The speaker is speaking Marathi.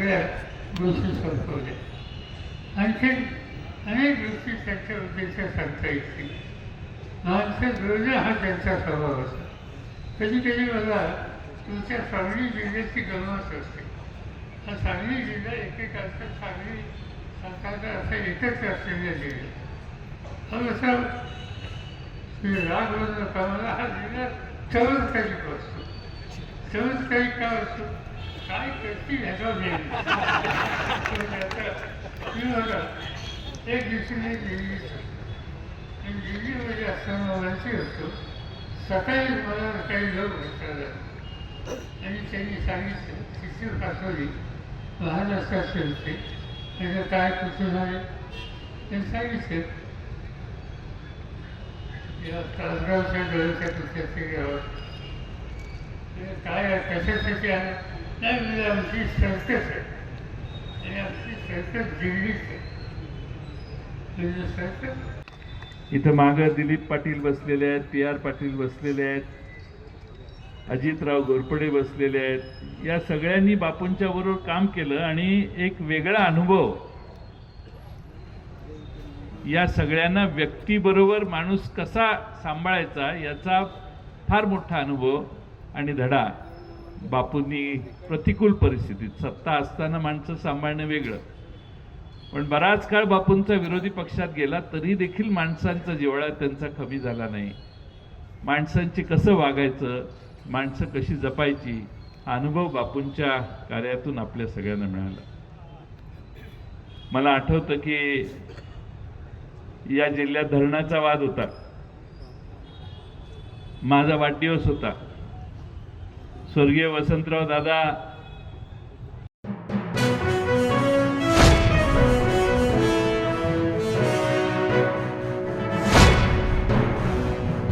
गोष्टी संपवल्या. आणखी अनेक गोष्टी त्यांच्या उद्देशा सांगता येतील. माणसं जुळणं हा त्यांचा स्वभाव असतो. कधी कधी मला तुमच्या सांगली जिल्ह्याची गमत असते. हा सांगली जिल्हा एकेकाचा सांगली सातारा असा एकच असलेला जिल्हा. हा असा राग म्हणून नका मला हा जिल्हा चमत्कारिक असतो चमत्कारिक का असतो? काय एक दिवशी मी दिल्ली आणि दिल्लीमध्ये म्हणजे असताना माहिती होतो. सकाळी मला काही लोक भेटतात आणि त्यांनी सांगितलं शिशू महाराष्ट्रात त्याचं काय कुठून आहे? त्यांनी सांगितलं या तासगावच्या डोळ्याच्या काय कशासाठी आहे? नाही आमची सर्कस आहे आणि आमची सर्कस दिल्लीच आहे म्हणजे सर्कस इथं मागं दिलीप पाटील बसलेले आहेत पी आर पाटील बसलेले आहेत अजितराव घोरपडे बसलेले आहेत. या सगळ्यांनी बापूंच्या बरोबर काम केलं आणि एक वेगळा अनुभव. या सगळ्यांना व्यक्तीबरोबर माणूस कसा सांभाळायचा याचा फार मोठा अनुभव आणि धडा. बापूंनी प्रतिकूल परिस्थितीत सत्ता असताना माणसं सांभाळणं वेगळं. पण बराच काळ बापूंचा विरोधी पक्षात गेला तरी देखील माणसांचा जिव्हाळा त्यांचा कमी झाला नाही. माणसांची कसं वागायचं माणसं कशी जपायची हा अनुभव बापूंच्या कार्यातून आपल्या सगळ्यांना मिळाला. मला आठवतं की या जिल्ह्यात धरणाचा वाद होता. माझा वाढदिवस होता. स्वर्गीय वसंतराव दादा